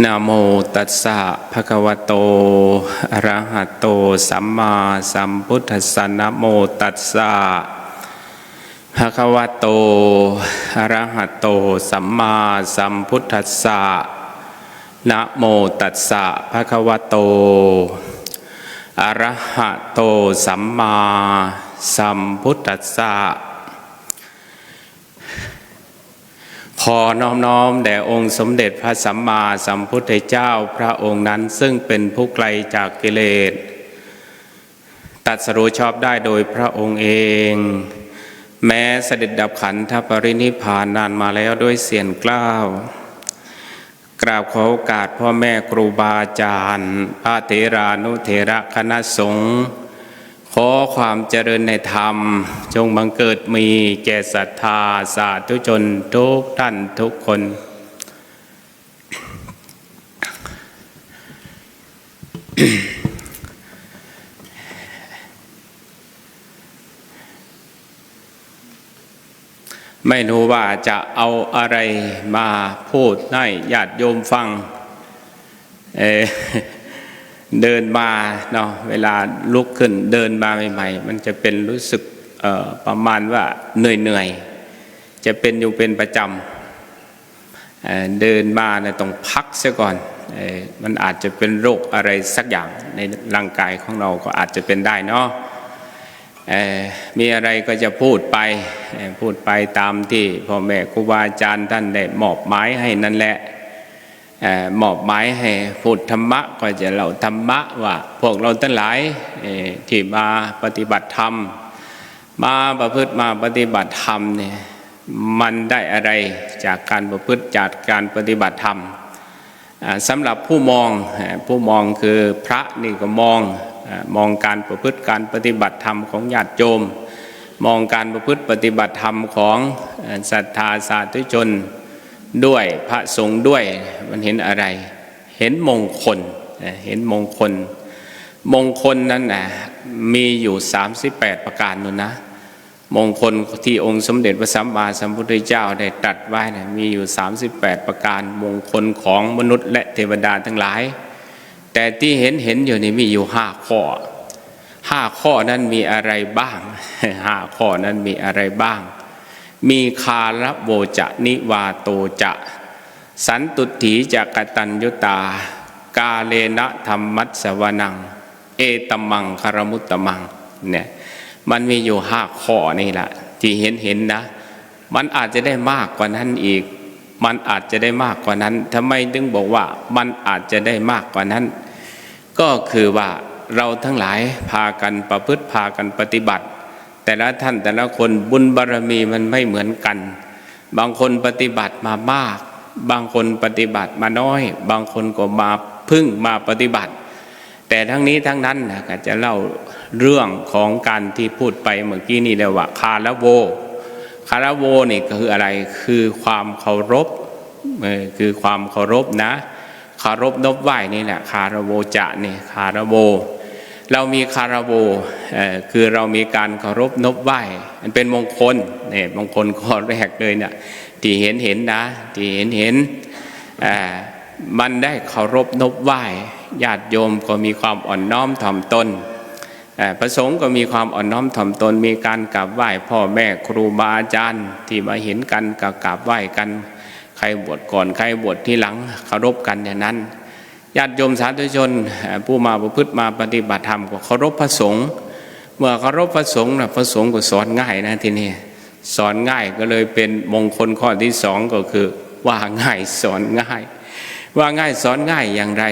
นะโมตัสสะภะคะวะโตอะระหะโต สัมมาสัมพุทธัสสะนะโมตัสสะภะคะวะโตอะระหะโต สัมมาสัมพุทธัสสะนะโมตัสสะภะคะวะโตอะระหะโต สัมมาสัมพุทธัสสะ ขอน้อมน้อมแด่องค์สมเด็จพระสัมมาสัมพุทธเจ้าพระองค์นั้น ซึ่งเป็นผู้ไกลจากกิเลสตัดสรู้ชอบได้โดยพระองค์เอง แม้เสด็จดับขันธปรินิพพานนานมาแล้วด้วยเสียงกล้าวกราบขอโอกาสพ่อแม่ครูบาอาจารย์พระเถรานุเถระคณะสงฆ์ ขอความเจริญในธรรม จงบังเกิดมีแก่ศรัทธาสาธุชนทุกท่านทุกคน ไม่รู้ว่าจะเอาอะไรมาพูดให้ญาติโยมฟัง เออ เดินมาเนาะเวลาลุกขึ้นเดินมาใหม่ๆ มันจะเป็นรู้สึกประมาณว่าเหนื่อยๆ จะเป็นอยู่เป็นประจำเเดินมาเนี่ยต้องพักเสียก่อนอมันอาจจะเป็นโรคอะไรสักอย่างในร่างกายของเราก็อาจจะเป็นได้เนาะมีอะไรก็จะพูดไปพูดไปตามที่พ่อแม่ครูบาอาจารย์ท่านได้มอบหมายให้นั่นแหละ มอบหมายให้พูดธรรมะก็จะเล่าธรรมะว่าพวกเราทั้งหลายที่มาปฏิบัติธรรม มาประพฤติมาปฏิบัติธรรมเนี่ยมันได้อะไรจากการประพฤติจากการปฏิบัติธรรมสำหรับผู้มองผู้มองคือพระนี่ก็มองมองการประพฤติการปฏิบัติธรรมของญาติโยมมองการประพฤติปฏิบัติธรรมของศรัทธาสาธุชน ด้วยพระสงฆ์ด้วยมันเห็นอะไร เห็นมงคลเห็นมงคล มงคลนั้นนะมีอยู่ 38 ประการนู่นนะ มงคลที่องค์สมเด็จพระสัมมาสัมพุทธเจ้าได้ตรัสไว้นะมีอยู่ 38 ประการมงคลของมนุษย์และเทวดาทั้งหลาย แต่ที่เห็นเห็นอยู่นี่มีอยู่ห้าข้อห้าข้อนั้นมีอะไรบ้างห้าข้อนั้นมีอะไรบ้าง มีคาระโวจะนิวาโตจะ สันตุถีจะกตัญยุตา กาเลนะธรรมัสสวนัง เอตมังคารมุตตมังเนี่ยมันมีอยู่ห้าข้อนี่แหละที่เห็นเห็นนะ มันอาจจะได้มากกว่านั้นอีก มันอาจจะได้มากกว่านั้นทำไมถึงบอกว่ามันอาจจะได้มากกว่านั้น ก็คือว่าเราทั้งหลายพากันประพฤติพากันปฏิบัติ แต่ละท่านแต่ละคนบุญบารรมีมันไม่เหมือนกัน บางคนปฏิบัติมามาก บางคนปฏิบัติมาน้อย บางคนก็มาพึ่งมาปฏิบัติ แต่ทั้งนี้ทั้งนั้นนะก็จะเล่าเรื่องของการที่พูดไปเมื่อกี้นี่เลยว่าคาระโวคาระโวนี่ก็คืออะไรคือความเคารพคือความเคารพนะ เคารพนบไหวนี่แหละคาระโวจะนี่คาระโว เรามีคาราโวเอ่อคือเรามีการเคารพนบไหว้มันเป็นมงคลเนี่ยมงคลข้อแรกเลยเนี่ยที่เห็นเห็นนะที่เห็นเห็นมันได้เคารพนบไหว้ญาติโยมก็มีความอ่อนน้อมถ่อมตนเอ่อพระสงฆ์ก็มีความอ่อนน้อมถ่อมตน มีการกราบไหว้พ่อแม่ครูบาอาจารย์ที่มาเห็นกันก็กราบไหว้กัน ใครบวชก่อนใครบวชที่หลังเคารพกันอย่างนั้น ญาติโยมสาธุชน ผู้มาประพฤติมาปฏิบัติธรรมก็เคารพพระสงฆ์เมื่อเคารพพระสงฆ์นะพระสงฆ์ก็สอนง่ายนะทีนี้สอนง่ายก็เลยเป็นมงคลข้อที่สองก็คือ ว่าง่ายสอนง่าย ว่าง่ายสอนง่ายอย่างไร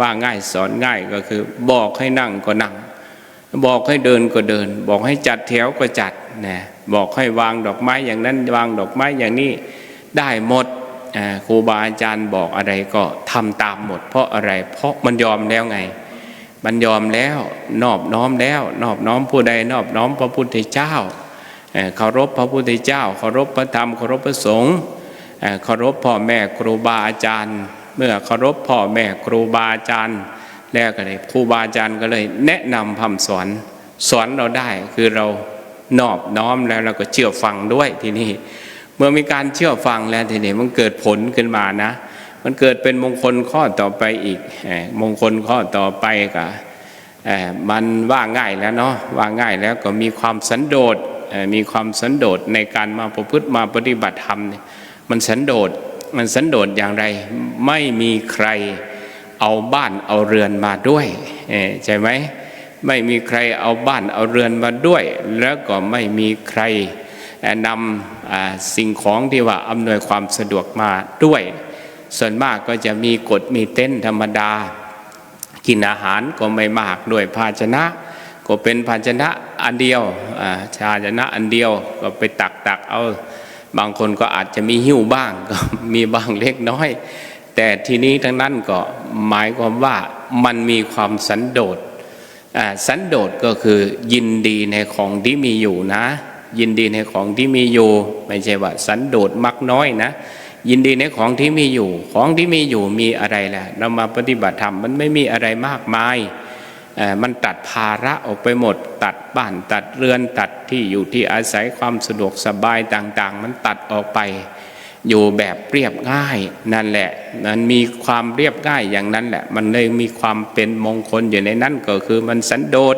ว่าง่ายสอนง่ายก็คือ บอกให้นั่งก็นั่ง บอกให้เดินก็เดิน บอกให้จัดแถวก็จัดนะบอกให้วางดอกไม้อย่างนั้นวางดอกไม้อย่างนี้ได้หมด ครูบาอาจารย์บอกอะไรก็ทำตามหมด เพราะอะไรเพราะมันยอมแล้วไง มันยอมแล้วนอบน้อมแล้ว นอบน้อมผู้ใดนอบน้อมพระพุทธเจ้าเอ่อเคารพพระพุทธเจ้าเคารพพระธรรมเคารพพระสงฆ์เอ่อเคารพพ่อแม่ครูบาอาจารย์ เมื่อเคารพพ่อแม่ครูบาอาจารย์ แล้วก็เลยครูบาอาจารย์ก็เลย แนะนำคำสอนสอนเราได้คือเรานอบน้อมแล้วเราก็เชื่อฟังด้วยทีนี้ เมื่อมีการเชื่อฟังแล้วทีนี้มันเกิดผลขึ้นมานะ มันเกิดเป็นมงคลข้อต่อไปอีกมงคลข้อต่อไปก็มันว่าง่ายแล้วเนาะว่าง่ายแล้วก็มีความสันโดษมีความสันโดษในการมาประพฤติมาปฏิบัติธรรมมันสันโดษมันสันโดษอย่างไร ไม่มีใครเอาบ้านเอาเรือนมาด้วยใช่ไหมไม่มีใครเอาบ้านเอาเรือนมาด้วย แล้วก็ไม่มีใคร นำสิ่งของที่ว่าอำนวยความสะดวกมาด้วย ส่วนมากก็จะมีกฎมีเต้นธรรมดา กินอาหารก็ไม่มากด้วยภาชนะ ก็เป็นภาชนะอันเดียวอ่าภาชนะอันเดียวก็ไปตักตักเอาบางคนก็อาจจะมีหิ้วบ้างก็มีบ้างเล็กน้อย แต่ทีนี้ทั้งนั้นก็หมายความว่ามันมีความสันโดษสันโดษก็คือยินดีในของที่มีอยู่นะ ยินดีในของที่มีอยู่ ไม่ใช่ว่าสันโดษมักน้อยนะยินดีในของที่มีอยู่ ของที่มีอยู่มีอะไรล่ะ เรามาปฏิบัติธรรมมันไม่มีอะไรมากมาย มันตัดภาระออกไปหมด ตัดบ้านตัดเรือนตัดที่อยู่ที่อาศัยความสะดวกสบายต่างๆ มันตัดออกไป อยู่แบบเรียบง่ายนั่นแหละ มันมีความเรียบง่ายอย่างนั้นแหละ มันเลยมีความเป็นมงคลอยู่ในนั้นก็คือมันสันโดษ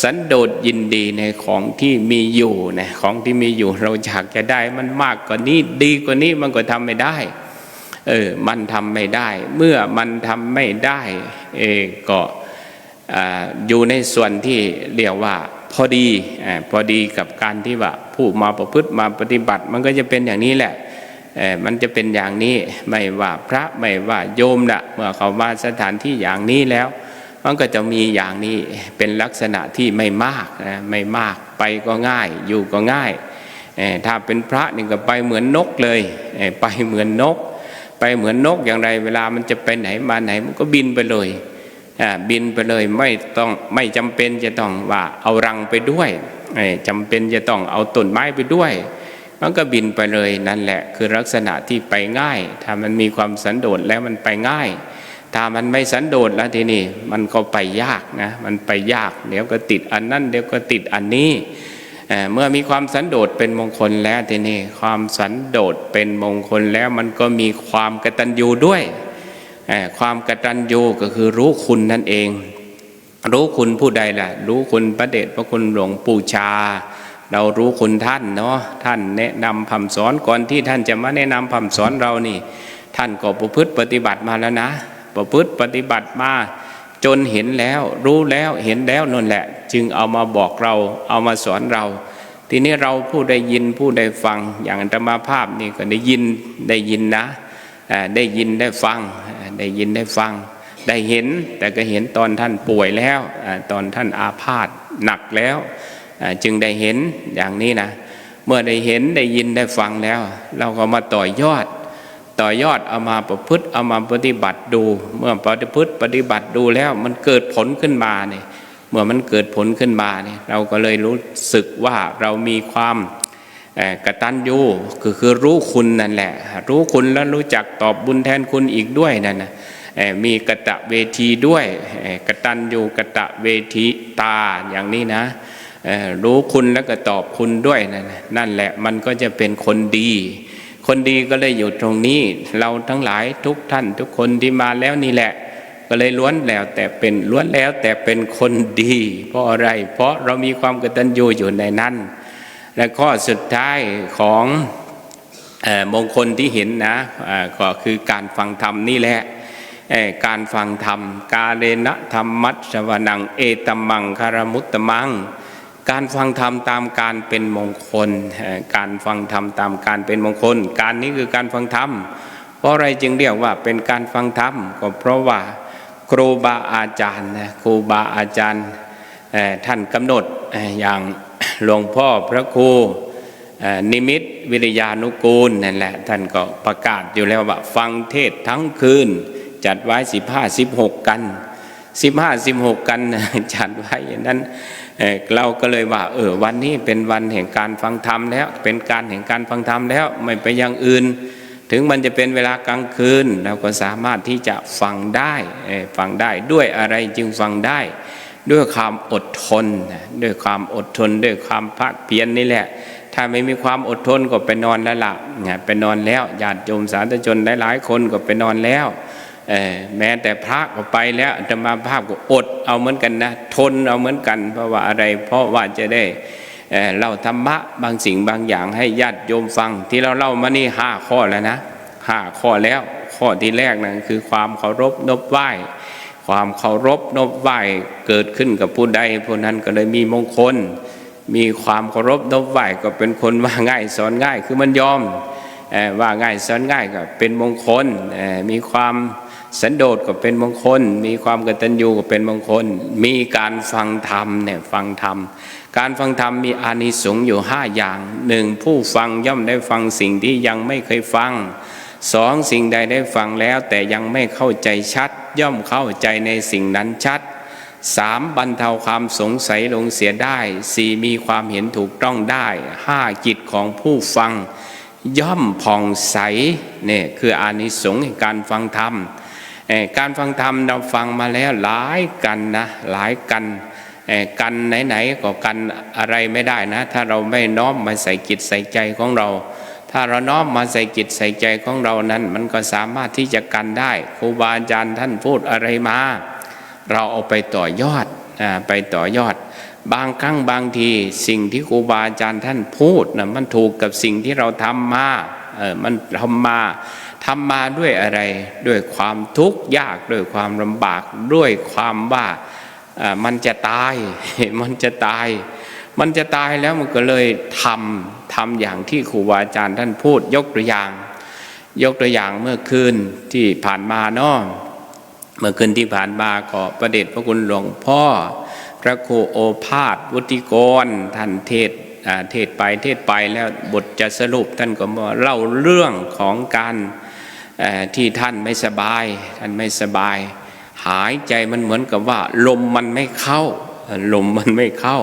สันโดษยินดีในของที่มีอยู่นะของที่มีอยู่เราอยากจะได้มันมากกว่านี้ดีกว่านี้มันก็ทำไม่ได้เออมันทำไม่ได้ เมื่อมันทำไม่ได้เออก็อ่าอยู่ในส่วนที่เรียกว่าพอดีอพอดีกับการที่ว่าผู้มาประพฤติมาปฏิบัติ มันก็จะเป็นอย่างนี้แหละเออมันจะเป็นอย่างนี้ไม่ว่าพระไม่ว่าโยมนะเมื่อเขามาสถานที่อย่างนี้แล้ว มันก็จะมีอย่างนี้เป็นลักษณะที่ไม่มากนะไม่มากไปก็ง่ายอยู่ก็ง่ายถ้าเป็นพระนี่ก็ไปเหมือนนกเลยไปเหมือนนก ไปเหมือนนกอย่างไรเวลามันจะไปไหนมาไหนมันก็บินไปเลยบินไปเลยไม่ต้องไม่จำเป็นจะต้องว่าเอารังไปด้วยจำเป็นจะต้องเอาต้นไม้ไปด้วย มันก็บินไปเลยนั่นแหละคือลักษณะที่ไปง่าย ถ้ามันมีความสันโดษแล้วมันไปง่าย ถ้ามันไม่สันโดษแล้วทีนี้มันก็ไปยากนะมันไปยากเดี๋ยวก็ติดอันนั้นเดี๋ยวก็ติดอันนี้เมื่อมีความสันโดษเป็นมงคลแล้วทีนี้ความสันโดษเป็นมงคลแล้วมันก็มีความกตัญญูด้วย ความกตัญญูก็คือรู้คุณนั่นเอง รู้คุณผู้ใดล่ะ รู้คุณพระเดชพระคุณหลวงปู่ชา เรารู้คุณท่านเนาะท่านแนะนำคำสอนก่อนที่ท่านจะมาแนะนำคำสอนเรานี่ ท่านก็ประพฤติปฏิบัติมาแล้วนะ ประพฤติปฏิบัติมาจนเห็นแล้วรู้แล้วเห็นแล้วนั่นแหละ จึงเอามาบอกเราเอามาสอนเรา ทีนี้เราผู้ได้ยินผู้ได้ฟังอย่างธรรมภาพนี่ก็ได้ยินได้ยินนะได้ยินได้ฟังได้ยินได้ฟัง ได้เห็นแต่ก็เห็นตอนท่านป่วยแล้วตอนท่านอาพาธหนักแล้ว จึงได้เห็นอย่างนี้นะ เมื่อได้เห็นได้ยินได้ฟังแล้ว เราก็มาต่อยอด ต่อยอดเอามาประพฤติเอามาปฏิบัติดู เมื่อปฏิพฤติปฏิบัติดูแล้วมันเกิดผลขึ้นมาเนี่ยเมื่อมันเกิดผลขึ้นมาเนี่ยเราก็เลยรู้สึกว่าเรามีความเอ่อกตัญญูคือคือรู้คุณนั่นแหละ รู้คุณแล้วรู้จักตอบบุญแทนคุณอีกด้วยนั่นนะมีกะตะเวทีด้วยเอ่อกตัญญูกะตะเวทีตาอย่างนี้นะรู้คุณแล้วก็ตอบคุณด้วยนั่นนั่นแหละมันก็จะเป็นคนดี คนดีก็เลยอยู่ตรงนี้ เราทั้งหลายทุกท่านทุกคนที่มาแล้วนี่แหละ ก็เลยล้วนแล้วแต่เป็นล้วนแล้วแต่เป็นคนดี เพราะอะไร เพราะเรามีความกตัญญูอยู่ในนั้น และข้อสุดท้ายของอมงคลที่เห็นนะก็คือการฟังธรรมนี่แหละการฟังธรรม กาเลนะธรรมมัสวนัง เอตมังคารมุตตมัง การฟังธรรมตามการเป็นมงคล การฟังธรรมตามการเป็นมงคล การนี้คือการฟังธรรม เพราะอะไรจึงเรียกว่าเป็นการฟังธรรมก็เพราะว่าครูบาอาจารย์ครูบาอาจารย์ท่านกำหนดอย่างหลวงพ่อพระครูนิมิตวิริยานุกูลนั่นแหละท่านก็ประกาศอยู่แล้วว่าฟังเทศทั้งคืน จัดไว้สิบห้าสิบหกกัน สิบห้าสิบหกกันจัดไว้อย่างนั้นเราก็เลยว่า เออวันนี้เป็นวันแห่งการฟังธรรมแล้ว เป็นการแห่งการฟังธรรมแล้วไม่ไปย่างอื่น ถึงมันจะเป็นเวลากลางคืน เราก็สามารถที่จะฟังได้ฟังได้ด้วยอะไรจึงฟังได้ ด้วยความอดทน ด้วยความอดทน ด้วยความภาคเพียรนนี่แหละ ถ้าไม่มีความอดทนก็ไปนอนแล้วล่ะไปนอนแล้วญาติโยมสาธุชนหลายๆคนก็ไปนอนแล้ว แม้แต่พระก็ไปแล้วอาตมาภาพก็อดเอาเหมือนกันนะ ทนเอาเหมือนกัน เพราะว่าอะไรเพราะว่าจะได้เเล่าธรรมะบางสิ่งบางอย่างให้ญาติโยมฟัง ที่เราเล่ามานี่ห้าข้อแล้วนะห้าข้อแล้วข้อที่แรกนั่นคือความเคารพนบไหว้ ความเคารพนบไหว้เกิดขึ้นกับผู้ใดผู้นั้นก็เลยมีมงคล มีความเคารพนบไหว้ก็เป็นคนว่าง่ายสอนง่ายคือมันยอมอว่าง่ายสอนง่ายก็เป็นมงคลมีความ สันโดษก็เป็นมงคล มีความกตัญญูก็เป็นมงคล มีการฟังธรรมเนี่ยฟังธรรม การฟังธรรมมีอานิสงส์อยู่ห้าอย่างหนึ่งผู้ฟังย่อมได้ฟังสิ่งที่ยังไม่เคยฟังสองสิ่งใดได้ฟังแล้วแต่ยังไม่เข้าใจชัด ย่อมเข้าใจในสิ่งนั้นชัดสามบรรเทาความสงสัยลงเสียได้สี่มีความเห็นถูกต้องได้ห้าจิตของผู้ฟัง ย่อมผ่องใสเนี่ยคืออานิสงส์แห่งการฟังธรรม การฟังธรรมเราฟังมาแล้วหลายกันนะหลายกันกันไหนๆก็กันอะไรไม่ได้นะ ถ้าเราไม่น้อมมาใส่จิตใส่ใจของเรา ถ้าเราน้อมมาใส่จิตใส่ใจของเรานั้น มันก็สามารถที่จะกันได้ครูบาอาจารย์ท่านพูดอะไรมา เราเอาไปต่อยอดอไปต่อยอด บางครั้งบางทีสิ่งที่ครูบาอาจารย์ท่านพูดนะมันถูกกับสิ่งที่เราทำมาเออมันทำมา ทำมาด้วยอะไร ด้วยความทุกข์ยากด้วยความลำบากด้วยความว่ามันจะตาย มันจะตาย มันจะตายแล้วมันก็เลยทำทำอย่างที่ครูบาอาจารย์ท่านพูดยกตัวอย่าง ยกตัวอย่างเมื่อคืนที่ผ่านมาเนาะเมื่อคืนที่ผ่านมาก็ประเดชพระคุณหลวงพ่อ พระครูโอภาสวุฒิกรท่านเทศเทศไปเทศไปแล้วบทจะสรุปท่านก็มาเล่าเรื่องของการ ที่ท่านไม่สบาย ท่านไม่สบาย หายใจมันเหมือนกับว่า ลมมันไม่เข้า ลมมันไม่เข้า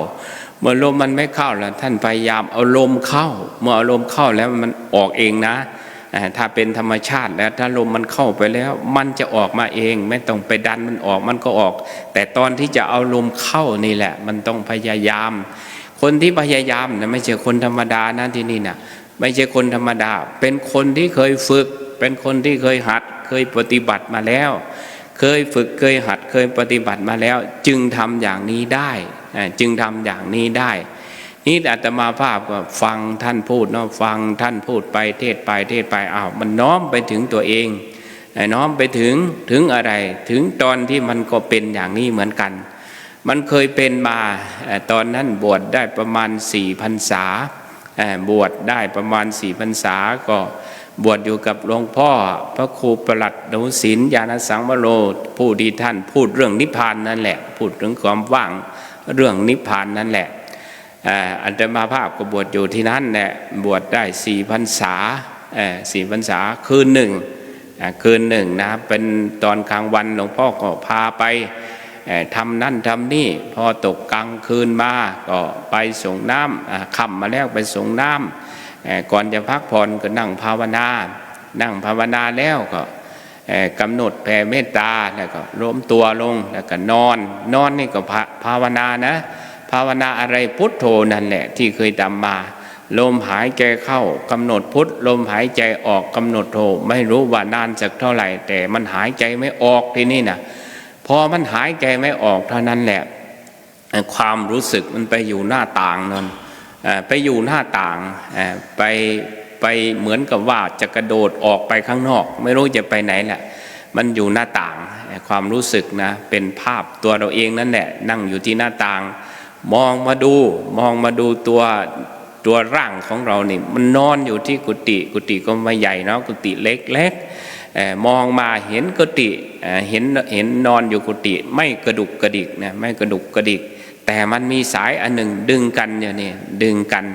เมื่อลมมันไม่เข้าแล้วท่านพยายามเอาลมเข้า เมื่อเอาลมเข้าแล้วมันออกเองนะถ้าเป็นธรรมชาติแล้วถ้าลมมันเข้าไปแล้ว มันจะออกมาเอง ไม่ต้องไปดันมันออกมันก็ออก แต่ตอนที่จะเอาลมเข้านี่แหละ มันต้องพยายาม คนที่พยายามนะไม่ใช่คนธรรมดานะที่นี่นะไม่ใช่คนธรรมดา เป็นคนที่เคยฝึก เป็นคนที่เคยหัด เคยปฏิบัติมาแล้ว เคยฝึกเคยหัดเคยปฏิบัติมาแล้ว จึงทำอย่างนี้ได้ จึงทำอย่างนี้ได้ นี่อาตมาภาพก็ฟังท่านพูดเนาะฟังท่านพูดไปเทศไปเทศไปอ้าวมันน้อมไปถึงตัวเองน้อมไปถึงถึงอะไรถึงตอนที่มันก็เป็นอย่างนี้เหมือนกัน มันเคยเป็นมาตอนนั้นบวชได้ประมาณสี่พรรษาบวชได้ประมาณสี่พรรษาก็ บวชอยู่กับหลวงพ่อ พระครูประหลัดหนูศิลญาณสังวโรผู้ที่ท่านพูดเรื่องนิพพานนั่นแหละ พูดถึงความว่างเรื่องนิพพานนั่นแหละอันตมาภาพก็บวชอยู่ที่นั่นแหละบวชได้สี่พรรษาสี่พรรษาคืนหนึ่งคืนหนึ่งนะเป็นตอนกลางวันหลวงพ่อก็พาไปทำนั่นทำนี่พอตกกลางคืนมาก็ไปส่งน้ำอ่าค่ำมาแล้วไปส่งน้ำ ก่อนจะพักผ่อนก็นั่งภาวนา นั่งภาวนาแล้วก็กำหนดแผ่เมตตาแล้วก็ล้มตัวลงแล้วก็นอน นอนนี่ก็ภาวนานะ ภาวนาอะไรพุทโธนั่นแหละที่เคยทำมาลมหายใจเข้ากำหนดพุทลมหายใจออกกำหนดโธไม่รู้ว่านานสักเท่าไหร่ แต่มันหายใจไม่ออกที่นี่นะพอมันหายใจไม่ออกเท่านั้นแหละ ความรู้สึกมันไปอยู่หน้าต่างนั่น ไปอยู่หน้าต่างไปไปเหมือนกับว่าจะกระโดดออกไปข้างนอก ไม่รู้จะไปไหนแหละมันอยู่หน้าต่างความรู้สึกนะเป็นภาพตัวเราเองนั่นแหละ นั่งอยู่ที่หน้าต่าง มองมาดูมองมาดูตัวตัวร่างของเรานี่มันนอนอยู่ที่กุฏิกุฏิก็ไม่ใหญ่เนาะกุฏิเล็กๆมองมาเห็นกุฏิเห็นเห็นนอนอยู่กุฏิไม่กระดุกกระดิกนะไม่กระดุกกระดิก แต่มันมีสายอันหนึ่งดึงกันอยู่นี่ดึงกัน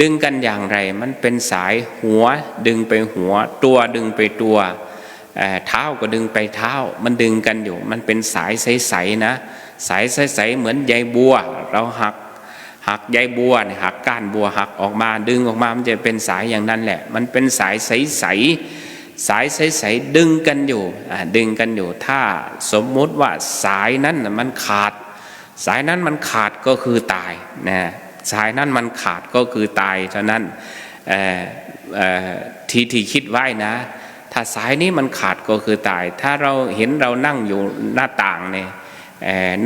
ดึงกันอย่างไร มันเป็นสายหัว ดึงไปหัว ตัวดึงไปตัวเท้าก็ดึงไปเท้า มันดึงกันอยู่ มันเป็นสายใสๆนะ สายใสๆเหมือนใยบัว เราหักหักใยบัวหักก้านบัวหักออกมาดึงออกมา มันจะเป็นสายอย่างนั้นแหละ มันเป็นสายใสๆสายใสๆดึงกันอยู่ดึงกันอยู่ ถ้าสมมุติว่าสายนั้นมันขาด สายนั้นมันขาดก็คือตายนะสายนั้นมันขาดก็คือตายเท่านั้นที่ที่คิดไว้นะ ถ้าสายนี้มันขาดก็คือตาย ถ้าเราเห็นเรานั่งอยู่หน้าต่างเนี่ย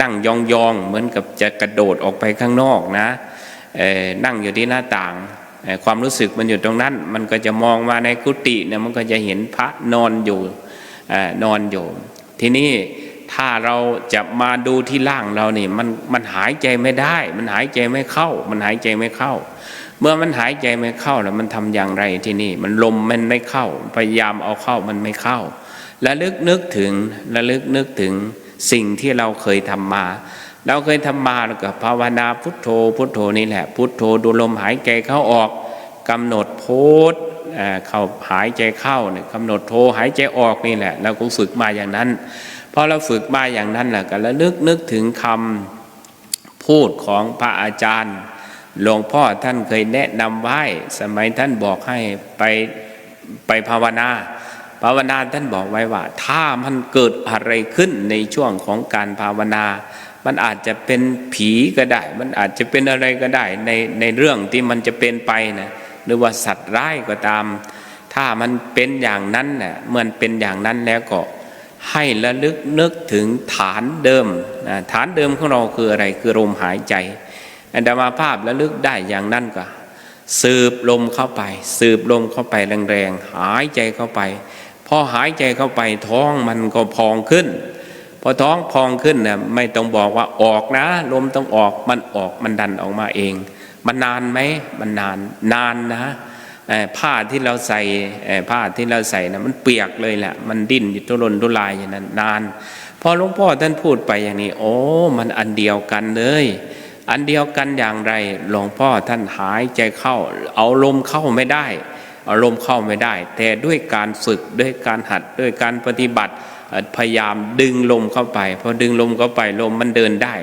นั่งยองๆเหมือนกับจะกระโดดออกไปข้างนอกนะนั่งอยู่ที่หน้าต่าง ความรู้สึกมันอยู่ตรงนั้น มันก็จะมองมาในกุฏิเนี่ยมันก็จะเห็นพระนอนอยู่อนอนอยู่ ทีนี้ ถ้าเราจะมาดูที่ล่างเรานี่มันมันหายใจไม่ได้ มันหายใจไม่เข้า มันหายใจไม่เข้า เมื่อมันหายใจไม่เข้าแล้วมันทำอย่างไรที่นี่ มันลมมันไม่เข้า พยายามเอาเข้ามันไม่เข้าระลึกนึกถึงระลึกนึกถึงสิ่งที่เราเคยทำมา เราเคยทำมาแล้วก็ภาวนาพุทโธ พุทโธนี่แหละ พุทโธดูลมหายใจเข้าออกกำหนดโพธเอ่อเข้าหายใจเข้าเนี่ยกำหนดโทหายใจออกนี่แหละ เราก็ฝึกมาอย่างนั้น พอเราฝึกมาอย่างนั้นแหละก็ระลึกนึกถึงคำพูดของพระอาจารย์หลวงพ่อท่านเคยแนะนำไว้ สมัยท่านบอกให้ไปไปภาวนา ภาวนาท่านบอกไว้ว่า ถ้ามันเกิดอะไรขึ้นในช่วงของการภาวนา มันอาจจะเป็นผีก็ได้ มันอาจจะเป็นอะไรก็ได้ในในเรื่องที่มันจะเป็นไปนะหรือว่าสัตว์ร้ายก็ตาม ถ้ามันเป็นอย่างนั้นเน่ะเมื่อเป็นอย่างนั้นแล้วก็ ให้ระลึกนึกถึงฐานเดิมนะฐานเดิมของเราคืออะไรคือลมหายใจ อันดามาภาพระลึกได้อย่างนั้นก็สืบลมเข้าไป สืบลมเข้าไปแรงๆหายใจเข้าไปพอหายใจเข้าไปท้องมันก็พองขึ้น พอท้องพองขึ้นนะไม่ต้องบอกว่าออกนะ ลมต้องออกมันออกมันดันออกมาเอง มันนานไหมมันนานนานนะ ผ้าที่เราใส่ผ้าที่เราใส่นะมันเปียกเลยแหละ มันดิ้นอยู่ทุรนทุรายอย่างนั้นนาน พอหลวงพ่อท่านพูดไปอย่างนี้ โอ้มันอันเดียวกันเลย อันเดียวกันอย่างไรหลวงพ่อท่านหายใจเข้า เอาลมเข้าไม่ได้เอาลมเข้าไม่ได้ แต่ด้วยการฝึกด้วยการหัดด้วยการปฏิบัติพยายามดึงลมเข้าไปพอดึงลมเข้าไปลมมันเดินได้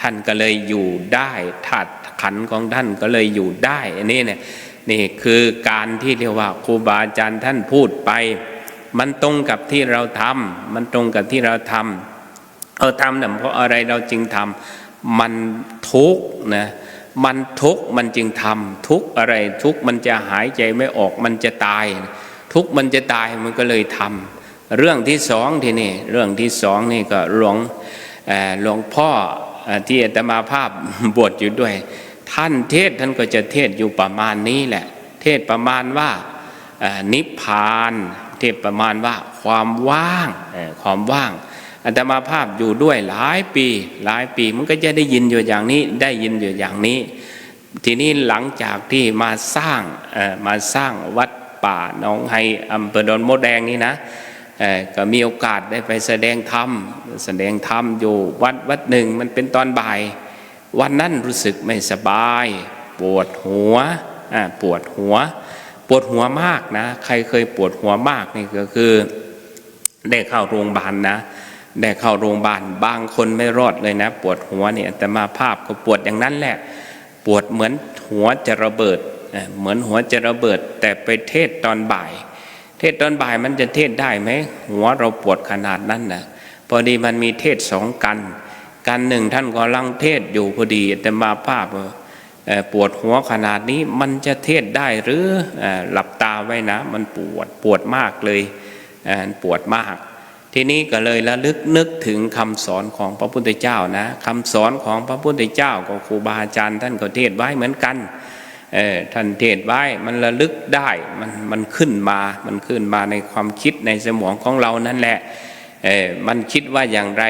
ท่านก็เลยอยู่ได้ธาตุขันของท่านก็เลยอยู่ได้อันนี้เนี่ย นี่คือการที่เรียกว่าครูบาอาจารย์ท่านพูดไป มันตรงกับที่เราทำมันตรงกับที่เราทำเราทำเนี่ยเพราะอะไรเราจึงทำมันทุกนะมันทุกมันจึงทำทุกอะไรทุกมันจะหายใจไม่ออกมันจะตาย ทุกมันจะตายมันก็เลยทำเรื่องที่สองทีนี่เรื่องที่สองนี่ก็หลวงเออหลวงพ่อเอ่อที่อาตมาภาพบวชอยู่ด้วย ท่านเทศท่านก็จะเทศอยู่ประมาณนี้แหละ เทศประมาณว่านิพพาน เทศประมาณว่าความว่างความว่างอาตมาภาพอยู่ด้วยหลายปีหลายปีมันก็จะได้ยินอยู่อย่างนี้ได้ยินอยู่อย่างนี้ ทีนี้หลังจากที่มาสร้างมาสร้างวัดป่าหนองไฮอำเภอดอนโมดแดงนี่นะก็มีโอกาสได้ไปแสดงธรรมแสดงธรรมอยู่วัดวัดหนึ่งมันเป็นตอนบ่าย วันนั้นรู้สึกไม่สบาย ปวดหัวปวดหัว ปวดหัวมากนะ ใครเคยปวดหัวมากนี่ก็คือ ได้เข้าโรงพยาบาลนะได้เข้าโรงพยาบาลบางคนไม่รอดเลยนะ ปวดหัวเนี่ยแต่มาภาพก็ปวดอย่างนั้นแหละ ปวดเหมือนหัวจะระเบิดเหมือนหัวจะระเบิด แต่ไปเทศตอนบ่าย เทศตอนบ่ายมันจะเทศได้ไหมหัวเราปวดขนาดนั้นนะพอดีมันมีเทศสองกัน กันหนึ่งท่านกำลังเทศอยู่พอดีแต่มาภาพปวดหัวขนาดนี้มันจะเทศได้หรืออหลับตาไว้นะ มันปวดปวดมากเลยเปวดมาก ทีนี้ก็เลยระลึกนึกถึงคำสอนของพระพุทธเจ้านะคำสอนของพระพุทธเจ้าก็ครูบาอาจารย์ท่านก็เทศไว้เหมือนกันท่านเทศไว้มันระลึกได้มันมันขึ้นมา มันขึ้นมาในความคิดในสมองของเรานั่นแหละมันคิดว่าอย่างไร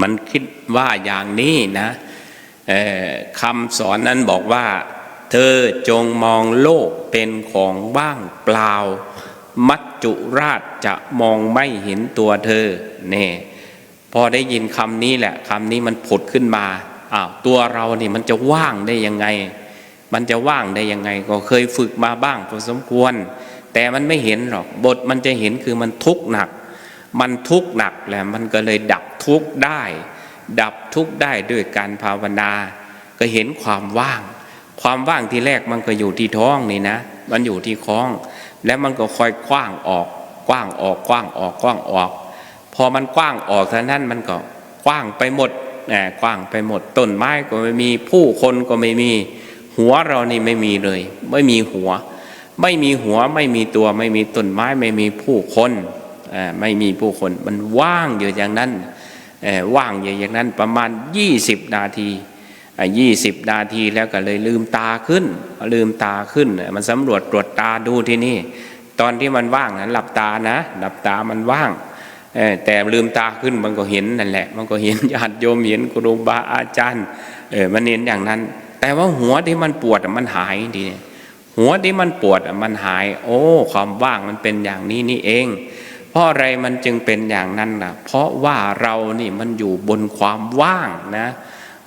มันคิดว่าอย่างนี้นะคำสอนนั้นบอกว่า เธอจงมองโลกเป็นของว่างเปล่า มัจจุราชจะมองไม่เห็นตัวเธอเนี่ยพอได้ยินคำนี้แหละคำนี้มันผุดขึ้นมาอ้าวตัวเราเนี่มันจะว่างได้ยังไง มันจะว่างได้ยังไง ก็เคยฝึกมาบ้างพอสมควร แต่มันไม่เห็นหรอกบทมันจะเห็นคือมันทุกข์หนัก มันทุกข์หนักแหละมันก็เลยดับทุกข์ได้ ดับทุกข์ได้ด้วยการภาวนา ก็เห็นความว่าง ความว่างที่แรกมันก็อยู่ที่ท้องนี่นะ มันอยู่ที่ท้อง แล้วมันก็ค่อยกว้างออกกว้างออกกว้างออกกว้างออก พอมันกว้างออกเท่านั้นมันก็กว้างไปหมดแหมกว้างไปหมดต้นไม้ก็ไม่มีผู้คนก็ไม่มี หัวเรานี่ไม่มีเลย ไม่มีหัว ไม่มีหัวไม่มีตัวไม่มีต้นไม้ไม่มีผู้คน ไม่มีผู้คนมันว่างอยู่อย่างนั้นว่างอยู่อย่างนั้นประมาณ 20 นาทียี่สิบนาทีแล้วก็เลยลืมตาขึ้น ลืมตาขึ้น มันสำรวจตรวจตาดูที่นี่ ตอนที่มันว่างนั้นหลับตานะ หลับตามันว่างแต่ลืมตาขึ้นมันก็เห็นนั่นแหละ มันก็เห็นญาติโยมเห็นครูบาอาจารย์เออมันเห็นอย่างนั้น แต่ว่าหัวที่มันปวดมันหายดีหัวที่มันปวดมันหาย โอ้ ความว่างมันเป็นอย่างนี้นี่เอง ราะอะไรมันจึงเป็นอย่างนั้นล่ะ เพราะว่าเรานี่มันอยู่บนความว่างนะ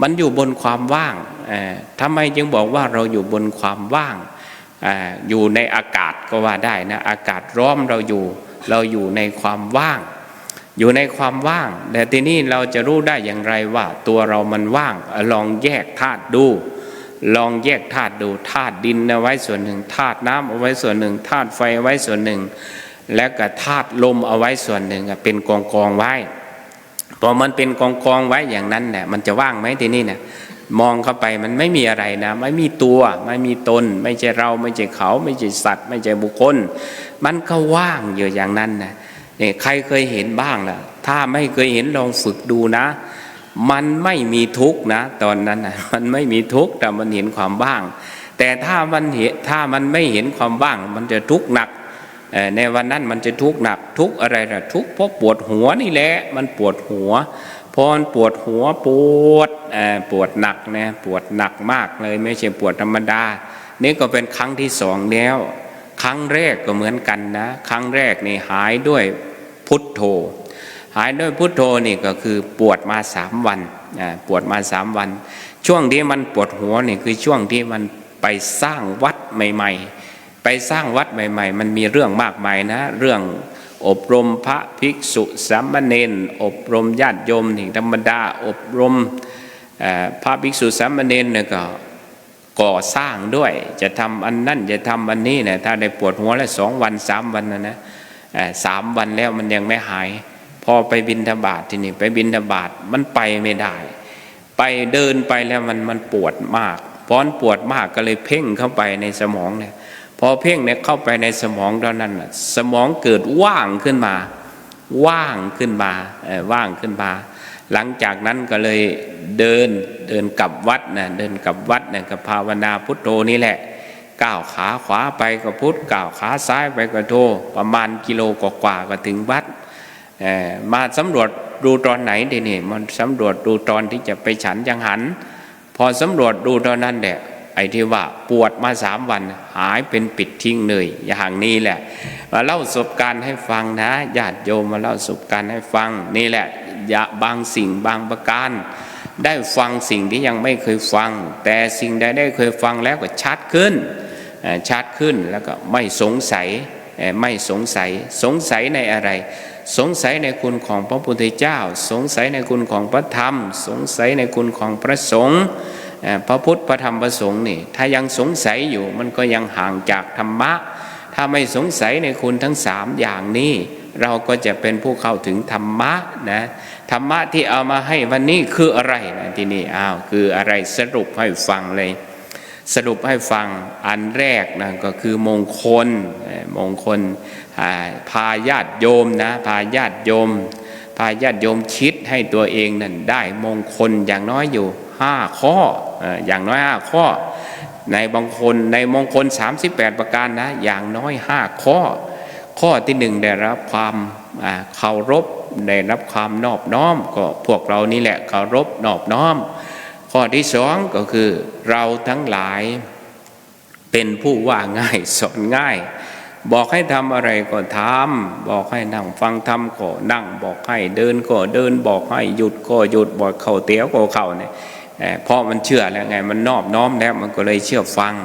มันอยู่บนความว่างเอ่อทำไมจึงบอกว่าเราอยู่บนความว่างออยู่ในอากาศก็ว่าได้นะ อากาศร้อมเราอยู่ เราอยู่ในความว่าง อยู่ในความว่าง แต่ทีนี้เราจะรู้ได้อย่างไรว่า ตัวเรามันว่าง ลองแยกธาตุดู ลองแยกธาตุดู ธาตุดินเอาไว้ส่วนหนึ่ง ธาตุน้ำเอาไว้ส่วนหนึ่ง ธาตุไฟเอาไว้ส่วนหนึ่ง แล้วก็ธาตุลมเอาไว้ส่วนหนึ่งเป็นกองกองไว้พอมันเป็นกองกองไว้อย่างนั้นเนี่ยมันจะว่างไหมทีนี้เนี่ยมองเข้าไปมันไม่มีอะไรนะ ไม่มีตัวไม่มีตน ไม่ใช่เราไม่ใช่เขา ไม่ใช่สัตว์ ไม่ใช่บุคคล มันก็ว่างอยู่อย่างนั้นนะเนี่ยใครเคยเห็นบ้างล่ะ ถ้าไม่เคยเห็นลองฝึกดูนะ มันไม่มีทุกข์นะ ตอนนั้นนะมันไม่มีทุกข์แต่มันเห็นความว่าง แต่ถ้ามันเห็นถ้ามันไม่เห็นความว่าง มันจะทุกข์หนัก ในวันนั้นมันจะทุกข์หนักทุกข์อะไรล่ะทุกข์เพราะปวดหัวนี่แหละมันปวดหัวพอปวดหัวปวดปวดหนักนะปวดหนักมากเลยไม่ใช่ปวดธรรมดา นี่ก็เป็นครั้งที่สองแล้ว ครั้งแรกก็เหมือนกันนะ ครั้งแรกนี่หายด้วยพุทโธ หายด้วยพุทโธนี่ก็คือปวดมาสามวันปวดมาสามวัน ช่วงที่มันปวดหัวนี่คือช่วงที่มันไปสร้างวัดใหม่ ๆ สร้างวัดใหม่ ๆ มันมีเรื่องมากมายนะ เรื่องอบรมพระภิกษุสามเณรอบรมญาติโยมถึงธรรมดาอบรมพระภิกษุสามเณรเนี่ยก็ก่อสร้างด้วยจะทำอันนั่นจะทำอันนี้เนี่ยถ้าได้ปวดหัวแล้วสองวันสามวันนะนะสามวันแล้วมันยังไม่หาย พอไปบินทบาทที่นี่ไปบินทบาทมันไปไม่ได้ ไปเดินไปแล้วมันมันปวดมากพอนปวดมากก็เลยเพ่งเข้าไปในสมองเนี่ย พอเพ่งเนี่ยเข้าไปในสมองเท่านั้นน่ะสมองเกิดว่างขึ้นมา ว่างขึ้นมาเออว่างขึ้นมา หลังจากนั้นก็เลยเดินเดินกลับวัดนะเดินกลับวัดเนะกับภาวนาพุทโธนี่แหละก้าวขาขวาไปก็พุทก้าวขาซ้ายไปก็โธประมาณกิโลกว่าๆก็ถึงวัดเออมาสำรวจดูตอนไหนเดี๋ยวนี้มันสำรวจดูตอนที่จะไปฉันยังหัน พอสำรวจดูตอนนั้นแหละ อ้ที่ว่าปวดมาสามวันหายเป็นปิดทิ้งเลยอย่างนี้แหละ มาเล่าประสบการณ์ให้ฟังนะญาติโยมมาเล่าประสบการณ์ให้ฟังนี่แหละอย่าบางสิ่งบางประการ ได้ฟังสิ่งที่ยังไม่เคยฟัง แต่สิ่งใดได้เคยฟังแล้วก็ชัดขึ้นชัดขึ้นแล้วก็ไม่สงสัยไม่สงสัยสงสัยในอะไร สงสัยในคุณของพระพุทธเจ้า สงสัยในคุณของพระธรรม สงสัยในคุณของพระสงฆ์ พระพุทธพระธรรมพระสงฆ์นี่ถ้ายังสงสัยอยู่มันก็ยังห่างจากธรรมะ ถ้าไม่สงสัยในคุณทั้งสามอย่างนี้ เราก็จะเป็นผู้เข้าถึงธรรมะนะธรรมะที่เอามาให้วันนี้คืออะไรนะที่นี่อ้าวคืออะไรสรุปให้ฟังเลย สรุปให้ฟังอันแรกนะก็คือมงคลมงคลพาญาติโยมนะพาญาติโยมพาญาติโยมคิดให้ตัวเองนั่นได้มงคลอย่างน้อยอยู่ห้าข้อ อย่างน้อยห้าข้อ ในบางคนในมงคล 38 ประการนะ อย่างน้อยห้าข้อ ข้อที่หนึ่งได้รับความเคารพได้รับความนอบน้อม ก็พวกเรานี่แหละเคารพนอบน้อม ข้อที่สองก็คือเราทั้งหลายเป็นผู้ว่าง่ายสอนง่าย บอกให้ทำอะไรก็ทำบอกให้นั่งฟังธรรมก็นั่ง บอกให้เดินก็เดินบอกให้หยุดก็หยุดบอกเข่าเตี้ยวก็เข่าเนี่ย เอ่อเพราะมันเชื่อแล้วไงมันนอบน้อมแล้วมันก็เลยเชื่อฟัง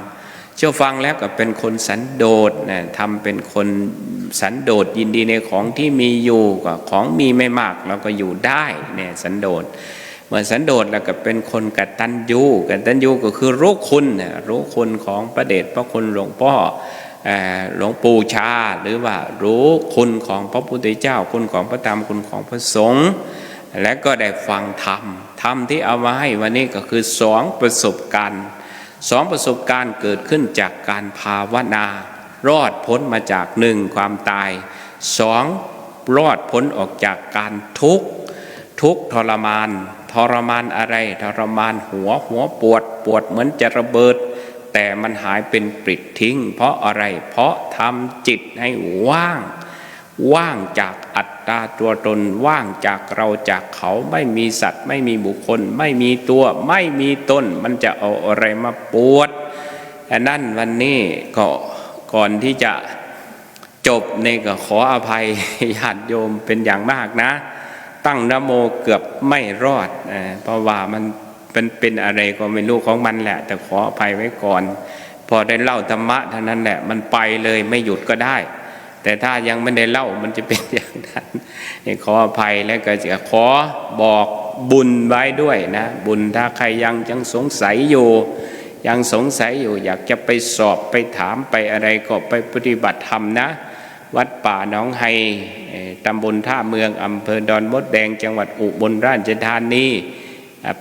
เชื่อฟังแล้วก็เป็นคนสันโดษนะทำเป็นคนสันโดษยินดีในของที่มีอยู่ก็ของมีไม่มากเราก็อยู่ได้เนี่ยสันโดษเมื่อสันโดษแล้วก็เป็นคนกตัญญูกตัญญูก็คือรู้คุณน่ะรู้คุณของพระเดชพระคุณหลวงพ่อหลวงปู่ชา หรือว่ารู้คุณของพระพุทธเจ้า คุณของพระธรรมคุณของพระสงฆ์ และก็ได้ฟังธรรม ธรรมที่เอามาให้วันนี้ก็คือสองประสบการณ์สองประสบการณ์เกิดขึ้นจากการภาวนา รอดพ้นมาจากหนึ่งความตายสองรอดพ้นออกจากการทุกข์ทุกทรมาน ทรมานอะไร ทรมานหัวหัวปวดปวดเหมือนจะระเบิด แต่มันหายเป็นปริดทิ้ง เพราะอะไรเพราะทำจิตให้ว่าง ว่างจากอัตตาตัวตน ว่างจากเราจากเขาไม่มีสัตว์ ไม่มีบุคคล ไม่มีตัว ไม่มีตน มันจะเอาอะไรมาปวดนนั้นวันนี้ก็ก่อนที่จะจบในก็ขออภัยญาติโยมเป็นอย่างมากนะ ตั้งนโมเกือบไม่รอดเอ่อเพราะว่ามันเป็นเป็นอะไรก็ไม่รู้ของมันแหละ แต่ขออภัยไว้ก่อน พอได้เล่าธรรมะเท่านั้นแหละ มันไปเลยไม่หยุดก็ได้ แต่ถ้ายังไม่ได้เล่ามันจะเป็นอย่างนั้นขออภัยแล้วก็จะขอบอกบุญไว้ด้วยนะบุญถ้าใครยังยังสงสัยอยู่ ยังสงสัยอยู่ อยากจะไปสอบไปถามไปอะไรก็ไปปฏิบัติธรรมนะ วัดป่าหนองไฮตำบลท่าเมืองอำเภอดอนมดแดงจังหวัดอุบลราชธานี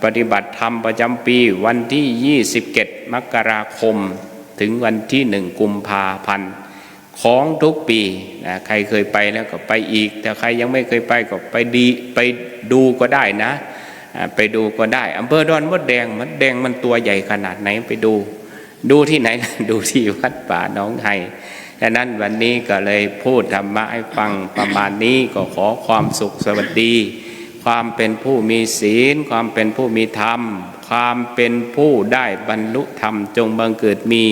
ปฏิบัติธรรมประจำปีวันที่ 27 มกราคม ถึงวันที่หนึ่งกุมภาพันธ์ ของทุกปีนะใครเคยไปแล้วก็ไปอีก แต่ใครยังไม่เคยไปก็ไปดีไปดูก็ได้นะ ไปดูก็ได้อำเภอดอนมดแดงมดแดงมันตัวใหญ่ขนาดไหนไปดู ดูที่ไหนดูที่วัดป่าน้องไห้ดังนั้นวันนี้ก็เลยพูดธรรมะให้ฟังประมาณนี้ก็ขอความสุขสวัสดี ความเป็นผู้มีศีล ความเป็นผู้มีธรรม ความเป็นผู้ได้บรรลุธรรมจงบังเกิดมี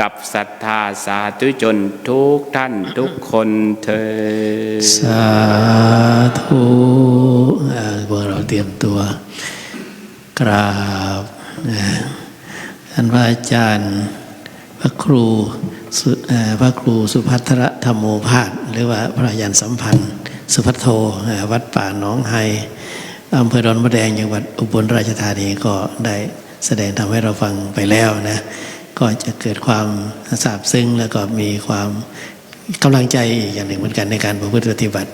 กับศรัทธาสาธุชนทุกท่านทุกคนเธอ สาธุพวกเราเตรียมตัว กราบท่านพระอาจารย์ พระครูพระครูสุภัทรธรรมโมภาสหรือว่าพระอาจารย์สัมพันธ์ สุภัทโทวัดป่าหนองไฮอำเภอดอนมะแดงจังหวัดอุบลราชธานีก็ได้แสดงทำให้เราฟังไปแล้วนะ ก็จะเกิดความซาบซึ้งแล้วก็มีความกำลังใจอีกอย่างหนึ่งเหมือนกันในการประพฤติปฏิบัติ